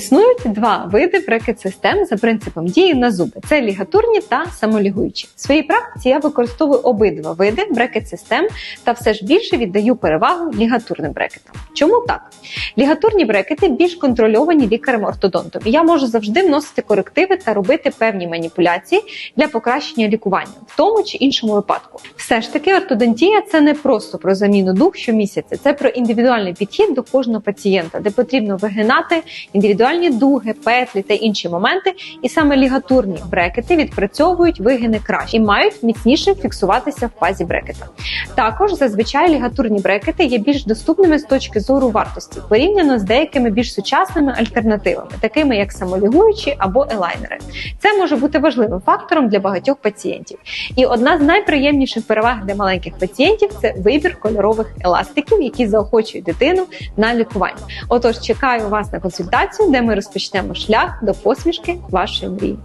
Існують два види брекет-систем за принципом дії на зуби: це лігатурні та самолігуючі. В своїй практиці я використовую обидва види брекет-систем та все ж більше віддаю перевагу лігатурним брекетам. Чому так? Лігатурні брекети більш контрольовані лікарем-ортодонтом. Я можу завжди вносити корективи та робити певні маніпуляції для покращення лікування в тому чи іншому випадку. Все ж таки, ортодонтія це не просто про заміну дух щомісяця, це про індивідуальний підхід до кожного пацієнта, де потрібно вигинати індивідуальні дуги, петлі та інші моменти. І саме лігатурні брекети відпрацьовують вигини краще і мають міцніше фіксуватися в пазі брекета. Також зазвичай лігатурні брекети є більш доступними з точки зору вартості порівняно з деякими більш сучасними альтернативами, такими як самолігуючі або елайнери. Це може бути важливим фактором для багатьох пацієнтів. І одна з найприємніших переваг для маленьких пацієнтів це вибір кольорових еластиків, які заохочують дитину на лікування. Отож, чекаю вас на консультацію, де ми розпочнемо шлях до посмішки вашої мрії.